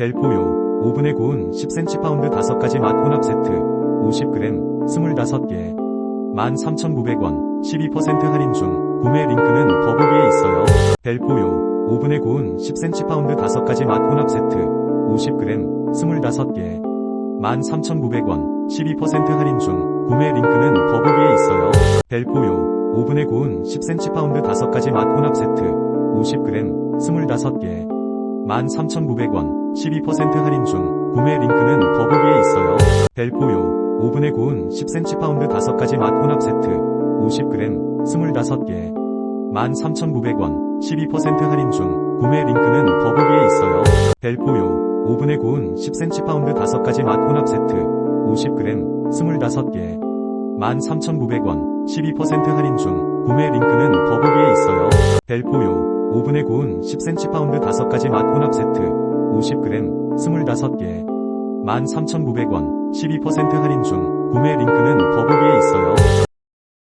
벨포요, 오븐에 구운 10cm 파운드 5가지 맛 혼합 세트, 50g, 25개, 13,900원, 12% 할인 중, 구매 링크는 더보기에 있어요. 벨포요, 오븐에 구운 10cm 파운드 5가지 맛 혼합 세트, 50g, 25개, 13,900원, 12% 할인 중, 구매 링크는 더보기에 있어요. 벨포요, 오븐에 구운 10cm 파운드 5가지 맛 혼합 세트, 50g, 25개, 13,900원, 12% 할인 중, 구매 링크는 더보기에 있어요. 벨포요, 오븐에 구운 10cm 파운드 5가지 맛 혼합 세트, 50g, 25개, 13,900원, 12% 할인 중, 구매 링크는 더보기에 있어요. 벨포요, 오븐에 구운 10cm 파운드 5가지 맛 혼합 세트, 50g, 25개, 13,900원, 12% 할인 중, 구매 링크는 더보기에 있어요. 벨포요, 오븐에 구운 10cm 파운드 5가지 맛 혼합 세트, 50g, 25개, 13,900원, 12% 할인 중, 구매 링크는 더보기에 있어요.